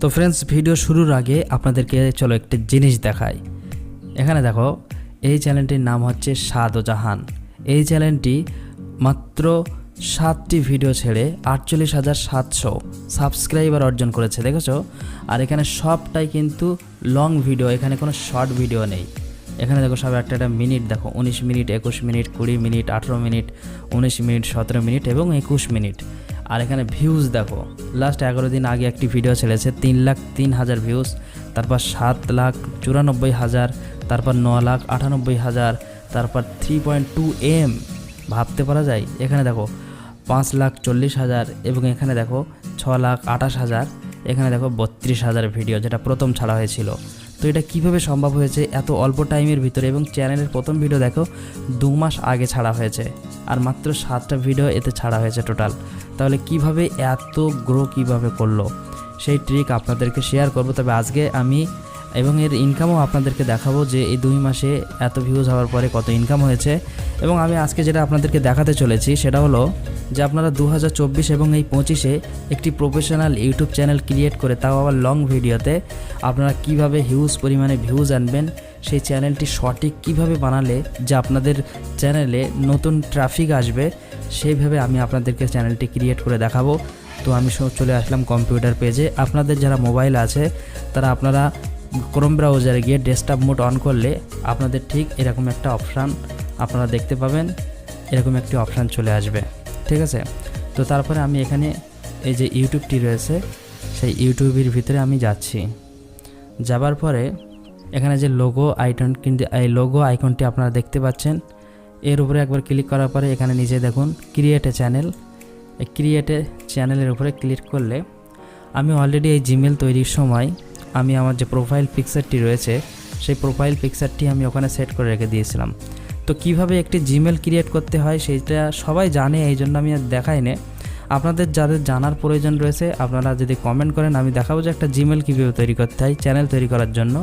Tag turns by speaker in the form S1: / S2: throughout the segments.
S1: তো friends video শুরুর আগে আপনাদেরকে চলো একটি জিনিস দেখাই। এখানে দেখো, এই চ্যানেলটির নাম হচ্ছে সাদ জাহান। এই চ্যানেলটি মাত্র সাতটি ভিডিও ছেড়ে আটচল্লিশ হাজার সাতশো সাবস্ক্রাইবার অর্জন করেছে, দেখেছ? আর এখানে সবটাই কিন্তু লং ভিডিও এখানে কোনো শর্ট ভিডিও নেই। এখানে দেখো সব একটা একটা মিনিট দেখো, উনিশ মিনিট একুশ মিনিট কুড়ি মিনিট আঠেরো মিনিট উনিশ মিনিট সতেরো মিনিট এবং একুশ মিনিট আর এখানে ভিউজ দেখো। লাস্ট এগারো দিন আগে একটি ভিডিও ছেড়েছে, তিন লাখ তিন হাজার ভিউজ তারপর সাত লাখ চুরানব্বই হাজার, তারপর ন লাখ আটানব্বই হাজার, তারপর থ্রি পয়েন্ট টু এম ভাবতে পারা যায়? এখানে দেখো, পাঁচ লাখ চল্লিশ হাজার এবং এখানে দেখো, ছ লাখ আঠাশ হাজার, এখানে দেখো বত্রিশ হাজার ভিডিও যেটা প্রথম ছাড়া হয়েছিল। তো এটা কীভাবে সম্ভব হয়েছে এত অল্প টাইমের ভিতরে? এবং চ্যানেলের প্রথম ভিডিও দেখো, দু মাস আগে ছাড়া হয়েছে। আর মাত্র সাতটা ভিডিও এতে ছাড়া হয়েছে টোটাল। তাহলে কীভাবে এত গ্রো কীভাবে করল? সেই ট্রিক আপনাদেরকে শেয়ার করব। তবে আজকে আমি এবং এর ইনকামও আপনাদেরকে দেখাবো যে এই দুই মাসে এত ভিউজ হওয়ার পরে কত ইনকাম হয়েছে। এবং আমি আজকে যেটা আপনাদেরকে দেখাতে চলেছি, সেটা হলো যে আপনারা দু হাজার চব্বিশ এবং এই পঁচিশে একটি প্রফেশনাল ইউটিউব চ্যানেল ক্রিয়েট করে তাও আবার লং ভিডিওতে আপনারা কীভাবে হিউজ পরিমাণে ভিউজ আনবেন, সেই চ্যানেলটি সঠিক কীভাবে বানালে যে আপনাদের চ্যানেলে নতুন ট্রাফিক আসবে, সেইভাবে আমি আপনাদেরকে চ্যানেলটি ক্রিয়েট করে দেখাবো। তো আমি চলে আসলাম কম্পিউটার পেজে আপনাদের যারা মোবাইল আছে, তারা আপনারা ক্রোম ব্রাউজারে গিয়ে ডেস্কটপ মোড অন করলে আপনাদের ঠিক এরকম একটা অপশান আপনারা দেখতে পাবেন। এরকম একটি অপশান চলে আসবে। ঠিক আছে? তো তারপরে আমি এখানে এই যে ইউটিউবটি রয়েছে, সেই ইউটিউবের ভিতরে আমি যাচ্ছি। যাবার পরে এখানে যে লোগো আইকন কিন্তু, এই লোগো আইকনটি আপনারা দেখতে পাচ্ছেন। এর উপরে একবার ক্লিক করার পরে এখানে নিচে দেখুন ক্রিয়েট এ চ্যানেল এই ক্রিয়েট এ চ্যানেলের উপরে ক্লিক করলে আমি অলরেডি এই জিমেল তৈরির সময় আমি আমার যে প্রোফাইল পিকচারটি রয়েছে, সেই প্রোফাইল পিকচারটি আমি ওখানে সেট করে রেখে দিয়েছিলাম। তো কীভাবে একটি জিমেল ক্রিয়েট করতে হয়, সেইটা সবাই জানে, এই জন্য আমি আর দেখাই নে আপনাদের যাদের জানার প্রয়োজন রয়েছে, আপনারা যদি কমেন্ট করেন, আমি দেখাবো যে একটা জিমেল কীভাবে তৈরি করতে হয় চ্যানেল তৈরি করার জন্য।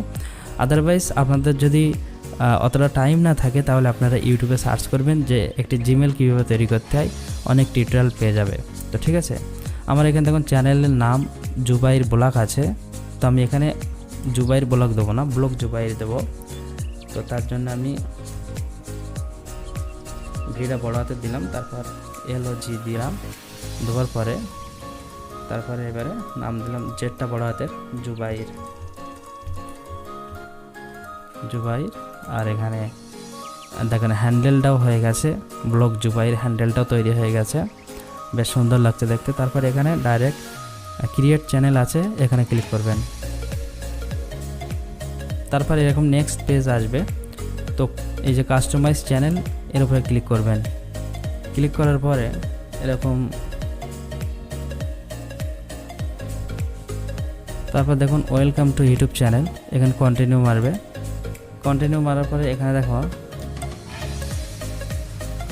S1: আদারওয়াইজ আপনাদের যদি অতটা টাইম না থাকে, তাহলে আপনারা ইউটিউবে সার্চ করবেন যে একটি জিমেল কীভাবে তৈরি করতে হয়, অনেক টিউটোরিয়াল পেয়ে যাবে। তো ঠিক আছে? আমার এখানে দেখুন চ্যানেলের নাম জুবাইর ব্লগ আছে। তো আমি এখানে জুবাইর ব্লগ দেবো না ব্লক জুবাইর দেবো। তো তার জন্য আমি ভিটা বড় হাতে দিলাম, তারপর এল ও জি দিলাম, দেওয়ার পরে তারপরে এবারে নাম দিলাম জেডটা বড় হাতের, জুবাইর। জুবাইর, আর এখানে দেখেন হ্যান্ডেলটাও হয়ে গেছে ব্লক জুবাইর হ্যান্ডেলটাও তৈরি হয়ে গেছে। বেশ সুন্দর লাগছে দেখতে। তারপর এখানে ডাইরেক্ট ক্রিয়েট চ্যানেল আছে, এখানে ক্লিক করবেন। তারপর এরকম নেক্সট পেজ আসবে। তো এই যে কাস্টমাইজ চ্যানেল এর উপরে ক্লিক করবেন। ক্লিক করার পরে এরকম তারপর দেখুন ওয়েলকাম টু ইউটিউব চ্যানেল এখানে কন্টিনিউ মারবে। কন্টিনিউ মারার পরে এখানে দেখো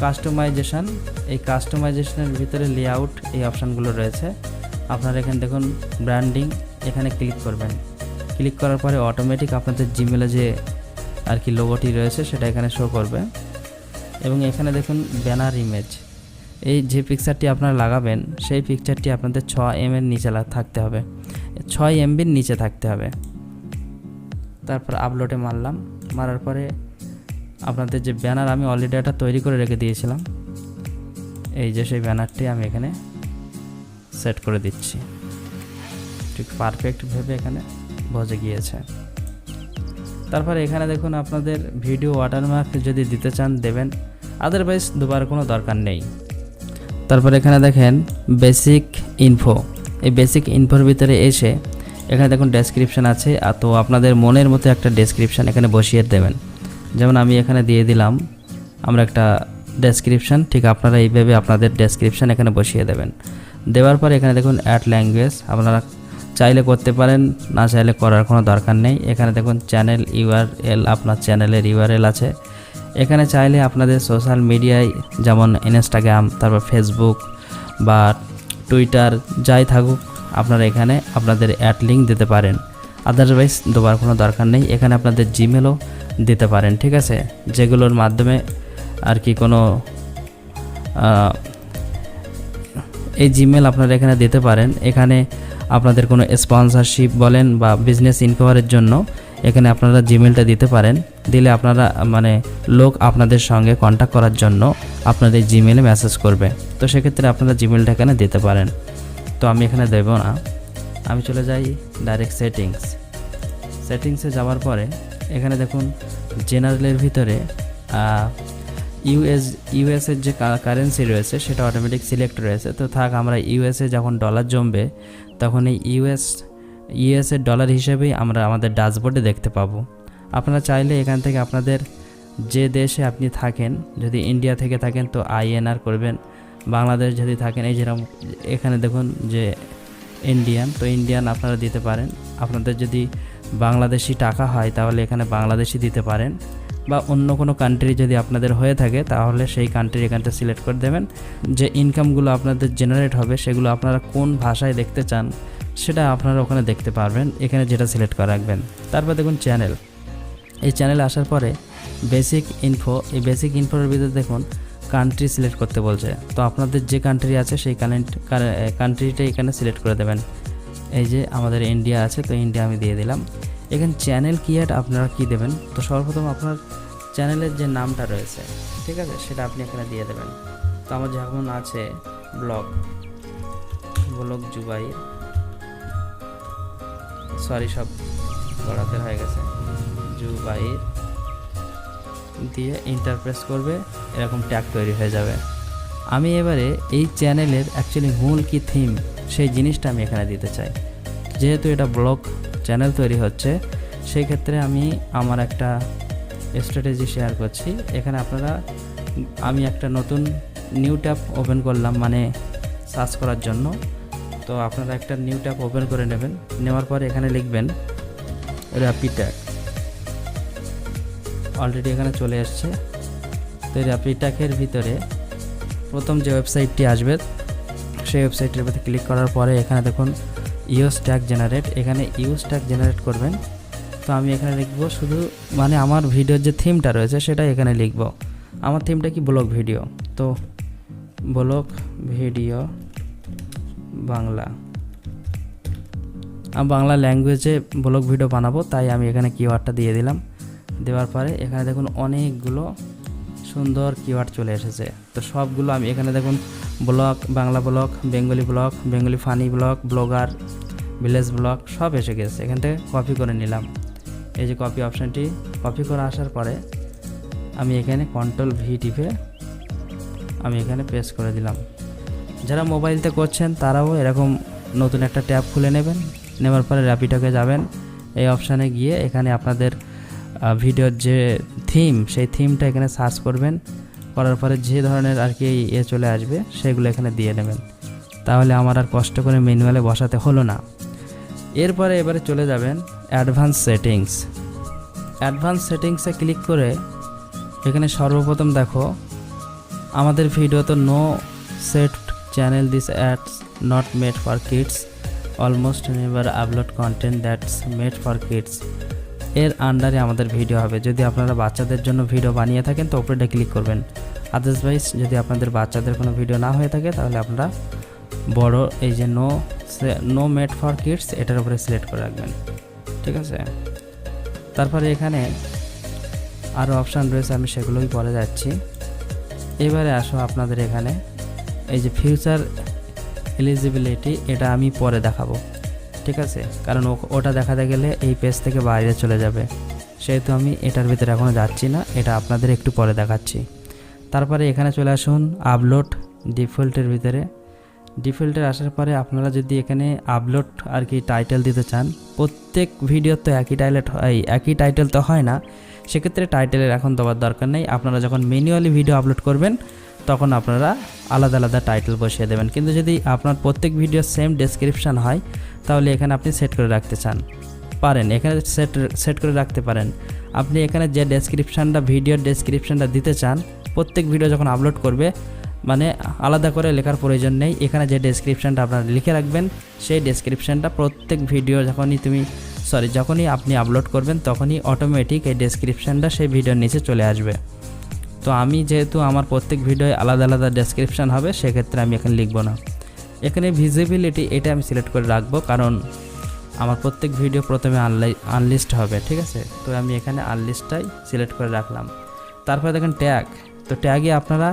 S1: কাস্টমাইজেশান এই কাস্টমাইজেশনের ভিতরে লেআউট এই অপশানগুলো রয়েছে। আপনারা এখানে দেখুন ব্র্যান্ডিং এখানে ক্লিক করবেন। ক্লিক করার পরে অটোমেটিক আপনাদের জিমেলে যে আর কি লোগোটি রয়েছে, সেটা এখানে শো করবে। এবং এখানে দেখুন ব্যানার ইমেজ এই যে পিকচারটি আপনারা লাগাবেন, সেই পিকচারটি আপনাদের ছ এম এর নিচে থাকতে হবে। ছয় এমবির নিচে থাকতে হবে। তারপর আপলোডে মারলাম। মারার পরে আপনাদের যে ব্যানার আমি অলরেডি একটা তৈরি করে রেখে দিয়েছিলাম। এই যে সেই ব্যানারটি আমি এখানে সেট করে দিচ্ছি। ঠিক পারফেক্ট ভেবে এখানে বসে গিয়েছে। তারপরে এখানে দেখুন আপনাদের ভিডিও ওয়াটারমার্ক যদি দিতে চান দেবেন আদারওয়াইজ দুবার কোনো দরকার নেই। তারপর এখানে দেখেন বেসিক ইনফো এই বেসিক ইনফোর ভিতরে এসে এখানে দেখুন ডেসক্রিপশন আছে। তো আপনাদের মনের মতো একটা ডেসক্রিপশন এখানে বসিয়ে দেবেন। যেমন আমি এখানে দিয়ে দিলাম, আমরা একটা ডেসক্রিপশন ঠিক আপনারা এইভাবে আপনাদের ডেসক্রিপশন এখানে বসিয়ে দেবেন। দেওয়ার পর এখানে দেখুন অ্যাড ল্যাঙ্গুয়েজ আপনারা চাইলে করতে পারেন, না চাইলে করার কোনো দরকার নেই। এখানে দেখুন চ্যানেল ইউআরএল আপনার চ্যানেলের ইউআরএল আছে। এখানে চাইলে আপনাদের সোশ্যাল মিডিয়ায় যেমন ইনস্টাগ্রাম তারপর ফেসবুক বা টুইটার যাই থাকুক, আপনারা এখানে আপনাদের অ্যাড লিঙ্ক দিতে পারেন। আদারওয়াইজ দেওয়ার কোনো দরকার নেই। এখানে আপনাদের জিমেলও দিতে পারেন, ঠিক আছে? যেগুলোর মাধ্যমে আর কি কোনো এই জিমেল আপনারা এখানে দিতে পারেন। এখানে আপনাদের কোনো স্পন্সরশিপ বলেন বা বিজনেস ইনকোয়ারির জন্য এখানে আপনারা জিমেলটা দিতে পারেন। দিলে আপনারা মানে লোক আপনাদের সঙ্গে কন্ট্যাক্ট করার জন্য আপনাদের জিমেলে মেসেজ করবে। তো সেক্ষেত্রে আপনারা জিমেলটা এখানে দিতে পারেন। তো আমি এখানে দেবো না। আমি চলে যাই ডাইরেক্ট সেটিংস সেটিংসে যাওয়ার পরে এখানে দেখুন জেনারেলের ভিতরে ইউএস ইউএসের যে কারেন্সি রয়েছে, সেটা অটোমেটিক সিলেক্ট রয়েছে। তো থাক, আমরা ইউএসএ যখন ডলার জমবে, তখন এই ইউএস ইউএসের ডলার হিসেবেই আমরা আমাদের ড্যাশবোর্ডে দেখতে পাবো। আপনারা চাইলে এখান থেকে আপনাদের যে দেশে আপনি থাকেন, যদি ইন্ডিয়া থেকে থাকেন, তো আইএনআর করবেন। বাংলাদেশ যদি থাকেন, এই যেরকম এখানে দেখুন যে ইন্ডিয়ান তো ইন্ডিয়ান আপনারা দিতে পারেন। আপনাদের যদি বাংলাদেশি টাকা হয়, তাহলে এখানে বাংলাদেশি দিতে পারেন। বা অন্য কোনো কান্ট্রি যদি আপনাদের হয়ে থাকে, তাহলে সেই কান্ট্রি এখানটা সিলেক্ট করে দেবেন। যে ইনকামগুলো আপনাদের জেনারেট হবে, সেগুলো আপনারা কোন ভাষায় দেখতে চান, সেটা আপনারা ওখানে দেখতে পারবেন। এখানে যেটা সিলেক্ট করে রাখবেন। তারপর দেখুন চ্যানেল এই চ্যানেলে আসার পরে বেসিক ইনফো এই বেসিক ইনফোর ভিতরে দেখুন কান্ট্রি সিলেক্ট করতে বলছে। তো আপনাদের যে কান্ট্রি আছে, সেই কান্ট্রিটা এখানে সিলেক্ট করে দেবেন। এই যে আমাদের ইন্ডিয়া আছে, তো ইন্ডিয়া আমি দিয়ে দিলাম। এখানে চ্যানেল কি অ্যাড আপনারা কি দেবেন। তো সর্বপ্রথম আপনার চ্যানেলের যে নামটা রয়েছে, ঠিক আছে? সেটা আপনি এখানে দিয়ে দেবেন। তো আমার যেমন আছে ব্লগ ব্লগ জুবাই সরি সব পড়াতে হয়ে গেছে। জুবাইর দিয়ে ইন্টারপ্রেস করবে, এরকম ট্যাগ তৈরি হয়ে যাবে। আমি এবারে এই চ্যানেলের অ্যাকচুয়ালি মূল কি থিম সেই জিনিসটা আমি এখানে দিতে চাই। যেহেতু এটা ব্লগ চ্যানেল তৈরি হচ্ছে, সেই ক্ষেত্রে আমি আমার একটা স্ট্র্যাটেজি শেয়ার করছি। এখানে আপনারা, আমি একটা নতুন নিউ ট্যাব ওপেন করলাম মানে সার্চ করার জন্য। তো আপনারা একটা নিউ ট্যাব ওপেন করে নেবেন, নেওয়ার পরে এখানে লিখবেন র্যাপিট্যাগ অলরেডি এখানে চলে এসছে। তো র্যাপিট্যাকের ভিতরে প্রথম যে ওয়েবসাইটটি আসবে, সেই ওয়েবসাইটের ভিতরে ক্লিক করার পরে এখানে দেখুন ইউস ট্যাগ জেনারেট, এখানে ইউস ট্যাগ জেনারেট করবেন। তো আমি এখানে লিখব শুধু মানে আমার ভিডিওর যে থিমটা রয়েছে সেটা এখানে লিখব। আমার থিমটা কি? Blog video. তো ব্লগ ভিডিও বাংলা। আমি বাংলা ল্যাঙ্গুয়েজে ব্লগ ভিডিও বানাবো, তাই আমি এখানে কিওয়ার্ডটা দিয়ে দিলাম। দেওয়ার পরে এখানে দেখুন অনেকগুলো সুন্দর কিওয়ার্ড চলে এসেছে। তো সবগুলো আমি এখানে দেখুন, blog, Bangla blog, Bengali blog, Bengali funny blog, blogger village block সব এসে গেছে। এখান থেকে কপি করে নিলাম। এই যে কপি অপশানটি কপি করে আসার পরে আমি এখানে কন্ট্রোল ভি টিপে আমি এখানে পেস্ট করে দিলাম। যারা মোবাইলতে করছেন, তারাও এরকম নতুন একটা ট্যাব খুলে নেবেন। নেওয়ার পরে র্যাপিডোকে যাবেন। এই অপশানে গিয়ে এখানে আপনাদের ভিডিওর যে থিম সেই থিমটা এখানে সার্চ করবেন। করার পরে যে ধরনের আর কি ইয়ে চলে আসবে, সেগুলো এখানে দিয়ে নেবেন। তাহলে আমার আর কষ্ট করে ম্যানুয়ালে বসাতে হলো না। এরপরে এবারে চলে যাবেন অ্যাডভান্স সেটিংস। অ্যাডভান্স সেটিংসে ক্লিক করে এখানে সর্বপ্রথম দেখো, আমাদের ভিডিও তো no set channel this as not made for kids almost never upload content that's made for kids এর আন্ডারে আমাদের ভিডিও হবে। যদি আপনারা বাচ্চাদের জন্য ভিডিও বানিয়ে থাকেন, তো ওপরেটা ক্লিক করবেন। আদার্সওয়াইজ যদি আপনাদের বাচ্চাদের কোনো ভিডিও না হয়ে থাকে, তাহলে আপনারা বড় এই যে no no made for kids এটার উপরে সিলেক্ট করে রাখবেন। ঠিক আছে? তারপরে এখানে আরও অপশান রয়েছে, আমি সেগুলোই পরে যাচ্ছি। এবারে আসো আপনাদের এখানে। এই যে ফিউচার এলিজিবিলিটি এটা আমি পরে দেখাবো। ঠিক আছে? কারণ ওটা দেখাতে গেলে এই পেজ থেকে বাইরে চলে যাবে। সেহেতু আমি এটার ভিতরে এখনও যাচ্ছি না, এটা আপনাদের একটু পরে দেখাচ্ছি। তারপরে এখানে চলে আসুন আপলোড ডিফল্টের ভিতরে। ডিফল্টের আসার পরে আপনারা যদি এখানে আপলোড আর কি টাইটেল দিতে চান, প্রত্যেক ভিডিও তো একই টাইলেট হয় একই টাইটেল তো হয় না, সেক্ষেত্রে টাইটেলের এখন দেওয়ার দরকার নেই। আপনারা যখন ম্যানুয়ালি ভিডিও আপলোড করবেন, তখন আপনারা আলাদা আলাদা টাইটেল বসিয়ে দেবেন। কিন্তু যদি আপনার প্রত্যেক ভিডিও সেম ডেসক্রিপশান হয়, তাহলে এখানে আপনি সেট করে রাখতে চান। পারেন, এখানে সেট সেট করে রাখতে পারেন। আপনি এখানে যে ডেসক্রিপশানটা ভিডিওর ডেসক্রিপশানটা দিতে চান, প্রত্যেক ভিডিও যখন আপলোড করবে মানে আলাদা করে লেখার প্রয়োজন নেই। এখানে যে ডেসক্রিপশানটা আপনারা লিখে রাখবেন, সেই ডেসক্রিপশানটা প্রত্যেক ভিডিও যখনই তুমি সরি যখনই আপনি আপলোড করবেন, তখনই অটোমেটিক এই ডেসক্রিপশানটা সেই ভিডিওর নিচে চলে আসবে। তো আমি যেহেতু আমার প্রত্যেক ভিডিওয় আলাদা আলাদা ডেসক্রিপশান হবে, সেক্ষেত্রে আমি এখানে লিখব না। এখানে ভিজিবিলিটি এটা আমি সিলেক্ট করে রাখব, কারণ আমার প্রত্যেক ভিডিও প্রথমে আনলাই আনলিস্ট হবে, ঠিক আছে? তো আমি এখানে আনলিস্টটাই সিলেক্ট করে রাখলাম। তারপরে দেখেন ট্যাগ তো ট্যাগে আপনারা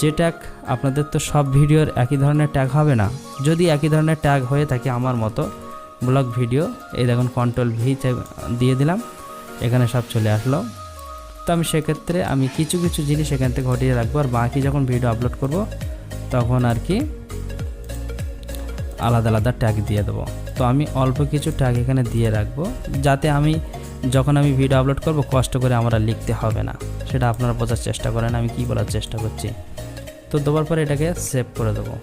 S1: যে ট্যাগ আপনাদের তো সব ভিডিওর একই ধরনের ট্যাগ হবে না। যদি একই ধরনের ট্যাগ হয়ে থাকে আমার মতো ব্লগ ভিডিও, এই দেখুন কন্ট্রোল ভি দিয়ে দিলাম, এখানে সব চলে আসলো। তো আমি সেক্ষেত্রে আমি কিছু কিছু জিনিস এখান থেকে ঘটিয়ে রাখব, আর বাকি যখন ভিডিও আপলোড করব, তখন আর কি আলাদা আলাদা ট্যাগ দিয়ে দেবো। তো আমি অল্প কিছু ট্যাগ এখানে দিয়ে রাখব, যাতে আমি যখন আমি ভিডিও আপলোড করব, কষ্ট করে আমরা লিখতে হবে না। সেটা আপনারা বোঝার চেষ্টা করেন, আমি কি বলার চেষ্টা করছি? তো দেওয়ার পরে এটাকে সেভ করে দেবো।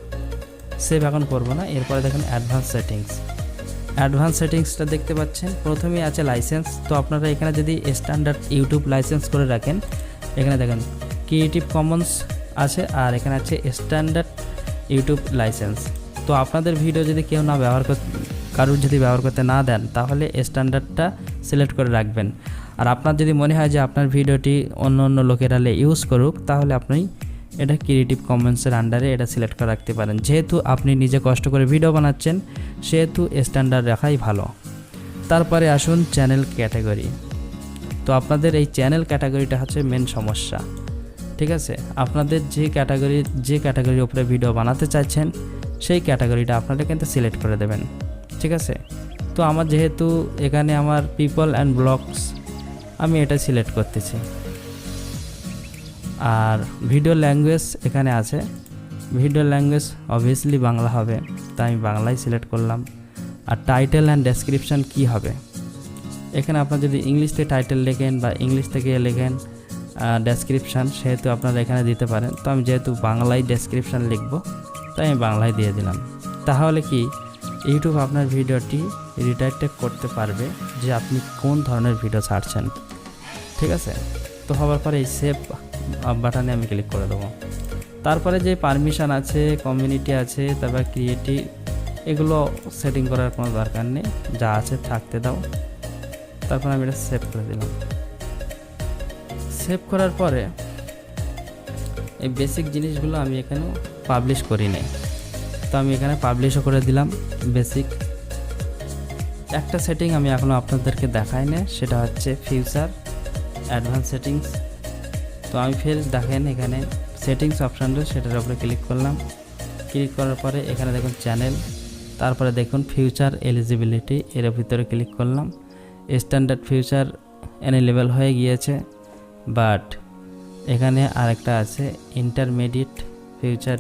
S1: সেভ এখন করব না, এরপরে দেখেন অ্যাডভান্স সেটিংস অ্যাডভান্স সেটিংসটা দেখতে পাচ্ছেন, প্রথমেই আছে লাইসেন্স তো আপনারা এখানে যদি স্ট্যান্ডার্ড ইউটিউব লাইসেন্স করে রাখেন, এখানে দেখেন ক্রিয়েটিভ কমন্স আছে আর এখানে আছে স্ট্যান্ডার্ড ইউটিউব লাইসেন্স তো আপনাদের ভিডিও যদি কেউ না ব্যবহার করতে কারোর যদি ব্যবহার করতে না দেন, তাহলে স্ট্যান্ডার্ডটা সিলেক্ট করে রাখবেন। আর আপনার যদি মনে হয় যে আপনার ভিডিওটি অন্য অন্য লোকেরা ইউজ করুক, তাহলে আপনি এটা ক্রিয়েটিভ কমন্সের আন্ডারে এটা সিলেক্ট করে রাখতে পারেন। যেহেতু আপনি নিজে কষ্ট করে ভিডিও বানাচ্ছেন, সেহেতু স্ট্যান্ডার্ড রাখাই ভালো। তারপরে আসুন চ্যানেল ক্যাটাগরি তো আপনাদের এই চ্যানেল ক্যাটাগরিটা হচ্ছে মেন সমস্যা। ঠিক আছে? আপনাদের যে ক্যাটাগরি যে ক্যাটাগরির উপরে ভিডিও বানাতে চাইছেন, সেই ক্যাটাগরিটা আপনারা কিন্তু সিলেক্ট করে দেবেন। ঠিক আছে? তো আমার যেহেতু এখানে আমার পিপল অ্যান্ড ব্লগস আমি এটা সিলেক্ট করতেছি। আর ভিডিও ল্যাঙ্গুয়েজ এখানে আছে। ভিডিও ল্যাঙ্গুয়েজ অবভিয়াসলি বাংলা হবে, তাই আমি বাংলায় সিলেক্ট করলাম। আর টাইটেল অ্যান্ড ডেসক্রিপশান কি হবে? এখানে আপনার যদি ইংলিশ থেকে টাইটেল লেখেন বা ইংলিশ থেকে লেখেন ডেসক্রিপশান সেহেতু আপনারা এখানে দিতে পারেন। তো আমি যেহেতু বাংলায় ডেসক্রিপশান লিখব, তাই আমি বাংলায় দিয়ে দিলাম। তাহলে কি ইউটিউব আপনার ভিডিওটি রিটাইটেক করতে পারবে যে আপনি কোন ধরনের ভিডিও ছাড়ছেন। ঠিক আছে? তো হওয়ার পরে এই সেভ বাটনে আমি ক্লিক করে দেবো। তারপরে যে পারমিশন আছে কমিউনিটি আছে, তারপর ক্রিয়েটিভ এগুলো সেটিং করার কোনো দরকার নেই। যা আছে থাকতে দাও। তারপর আমি এটা সেভ করে দিলাম। সেভ করার পরে এই বেসিক জিনিসগুলো আমি এখানে পাবলিশ করি নাই। তো আমি এখানে পাবলিশও করে দিলাম বেসিক একটা সেটিং আমি এখনও আপনাদেরকে দেখাই না সেটা হচ্ছে ফিউচার অ্যাডভান্স সেটিংস তো আমি ফের দেখেন এখানে সেটিংস অপশানটা সেটার উপরে ক্লিক করলাম। ক্লিক করার পরে এখানে দেখুন চ্যানেল তারপরে দেখুন ফিউচার এলিজিবিলিটি এর ভিতরে ক্লিক করলাম। স্ট্যান্ডার্ড ফিউচার এনেলেবেল হয়ে গিয়েছে বাট এখানে আরেকটা আছে ইন্টারমিডিয়েট ফিউচার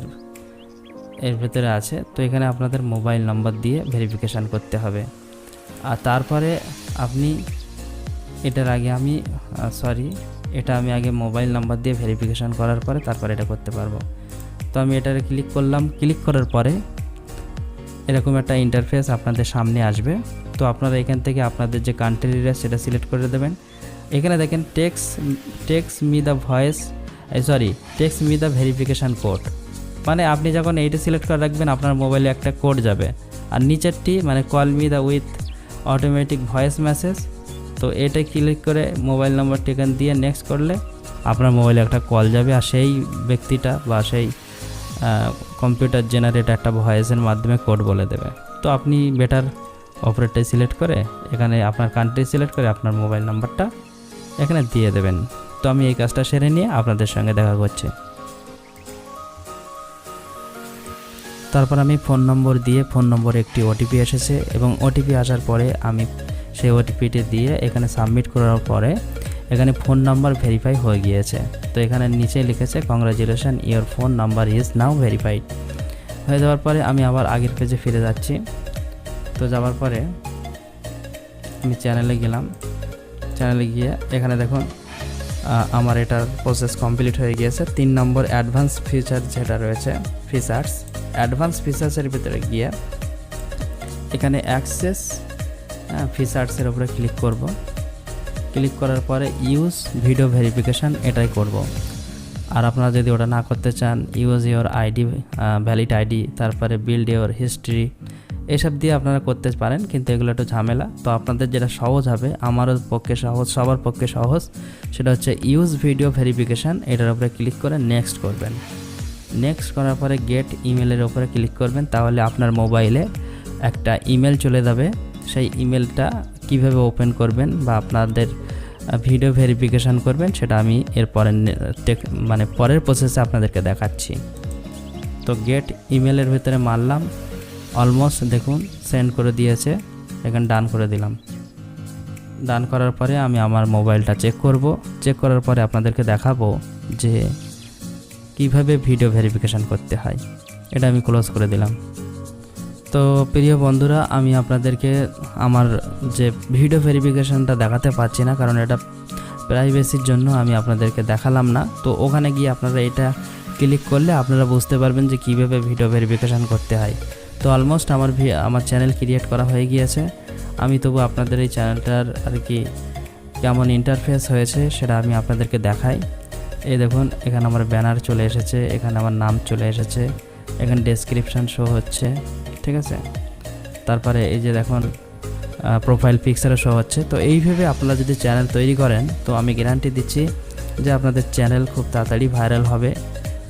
S1: এর ভিতরে আছে, তো এখানে আপনাদের মোবাইল নম্বর দিয়ে ভেরিফিকেশান করতে হবে। আর তারপরে আপনি, এটার আগে আমি সরি এটা আমি আগে মোবাইল নাম্বার দিয়ে ভেরিফিকেশান করার পরে তারপরে এটা করতে পারব। তো আমি এটারে ক্লিক করলাম। ক্লিক করার পরে এরকম একটা ইন্টারফেস আপনাদের সামনে আসবে। তো আপনারা এখান থেকে আপনাদের যে কান্ট্রিরা সেটা সিলেক্ট করে দেবেন। এখানে দেখেন text text me the voice sorry text me the verification code মানে আপনি যখন এইটা সিলেক্ট করে রাখবেন, আপনার মোবাইলে একটা কোড যাবে। আর নিচেরটি মানে call me the with automatic voice message তো এটা ক্লিক করে মোবাইল নাম্বারটি এখানে দিয়ে নেক্সট করলে আপনার মোবাইলে একটা কল যাবে আর সেই ব্যক্তিটা বা সেই কম্পিউটার জেনারেট একটা ভয়েসের মাধ্যমে কোড বলে দেবে। তো আপনি বেটার অপারেটর সিলেক্ট করে এখানে আপনার কান্ট্রি সিলেক্ট করে আপনার মোবাইল নাম্বারটা এখানে দিয়ে দেবেন। তো আমি এই কাজটা সেরে নিয়ে আপনাদের সঙ্গে দেখা করছি। তারপর আমি ফোন নম্বর দিয়ে ফোন নম্বরে একটি ওটিপি এসেছে এবং ওটিপি আসার পরে আমি সেই ওটিপিটি দিয়ে এখানে সাবমিট করার পরে এখানে ফোন নাম্বার ভেরিফাই হয়ে গিয়েছে। তো এখানে নিচে লিখেছে congratulation your phone number is now verified হয়ে যাওয়ার পরে আমি আবার আগের পেজে ফিরে যাচ্ছি। তো যাওয়ার পরে আমি চ্যানেলে গেলাম। চ্যানেলে গিয়ে এখানে দেখুন আমার এটার প্রসেস কমপ্লিট হয়ে গিয়েছে। তিন নম্বর অ্যাডভান্স ফিচার যেটা রয়েছে ফিচার্স অ্যাডভান্স ফিচার্সের ভিতরে গিয়ে এখানে অ্যাক্সেস ফিচার্সের উপরে ক্লিক করব। ক্লিক করার পরে ইউজ ভিডিও ভেরিফিকেশান এটাই করব। আর আপনারা যদি ওটা না করতে চান use your ID valid ID তারপরে বিল্ড ইওর হিস্ট্রি এসব দিয়ে আপনারা করতে পারেন, কিন্তু এগুলো একটু ঝামেলা। তো আপনাদের যেটা সহজ হবে, আমারও পক্ষে সহজ, সবার পক্ষে সহজ, সেটা হচ্ছে ইউজ ভিডিও ভেরিফিকেশান এটার উপরে ক্লিক করে নেক্সট করবেন। নেক্সট করার পরে গেট ইমেলের ওপরে ক্লিক করবেন, তাহলে আপনার মোবাইলে একটা ইমেল চলে যাবে। সেই ইমেলটা কীভাবে ওপেন করবেন বা আপনাদের ভিডিও ভেরিফিকেশান করবেন সেটা আমি এর পরে মানে পরের প্রসেসে আপনাদেরকে দেখাচ্ছি। তো গেট ইমেলের ভিতরে মারলাম অলমোস্ট দেখুন সেন্ড করে দিয়েছে, এখানে ডান করে দিলাম। ডান করার পরে আমি আমার মোবাইলটা চেক করব চেক করার পরে আপনাদেরকে দেখাবো যে কীভাবে ভিডিও ভেরিফিকেশান করতে হয়। এটা আমি ক্লোজ করে দিলাম। তো প্রিয় বন্ধুরা, আমি আপনাদেরকে আমার যে ভিডিও ভেরিফিকেশানটা দেখাতে পারছি না, কারণ এটা প্রাইভেসির জন্য আমি আপনাদেরকে দেখালাম না। তো ওখানে গিয়ে আপনারা এটা ক্লিক করলে আপনারা বুঝতে পারবেন যে কীভাবে ভিডিও ভেরিফিকেশান করতে হয়। তো অলমোস্ট আমার আমার চ্যানেল ক্রিয়েট করা হয়ে গিয়েছে। আমি তবু আপনাদের এই চ্যানেলটার আর কি কেমন ইন্টারফেস হয়েছে সেটা আমি আপনাদেরকে দেখাই। এই দেখুন, এখানে আমার ব্যানার চলে এসেছে, এখানে আমার নাম চলে এসেছে, এখানে ডেসক্রিপশান শো হচ্ছে। ঠিক আছে? তারপরে এই যে দেখুন প্রোফাইল পিকচারও শো হচ্ছে। তো এইভাবে আপনারা যদি চ্যানেল তৈরি করেন, তো আমি গ্যারান্টি দিচ্ছি যে আপনাদের চ্যানেল খুব তাড়াতাড়ি ভাইরাল হবে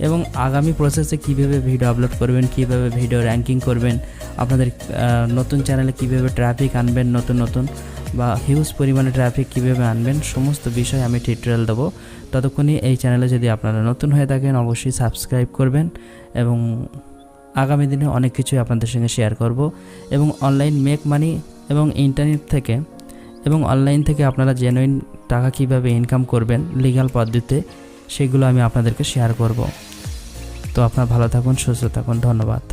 S1: এবং আগামী প্রসেসে কীভাবে ভিডিও আপলোড করবেন, কীভাবে ভিডিও র্যাঙ্কিং করবেন, আপনাদের নতুন চ্যানেলে কীভাবে ট্রাফিক আনবেন, নতুন নতুন বা হিউজ পরিমাণে ট্রাফিক কীভাবে আনবেন, সমস্ত বিষয় আমি টিউটোরিয়াল দেবো। ততক্ষণই এই চ্যানেলে যদি আপনারা নতুন হয়ে থাকেন, অবশ্যই সাবস্ক্রাইব করবেন এবং আগামী দিনে অনেক কিছুই আপনাদের সঙ্গে শেয়ার করব এবং অনলাইন মেক মানি এবং ইন্টারনেট থেকে এবং অনলাইন থেকে আপনারা জেনুইন টাকা কীভাবে ইনকাম করবেন লিগ্যাল পদ্ধতিতে সেগুলো আমি আপনাদেরকে শেয়ার করব। তো আপনারা ভালো থাকুন, সুস্থ থাকুন, ধন্যবাদ।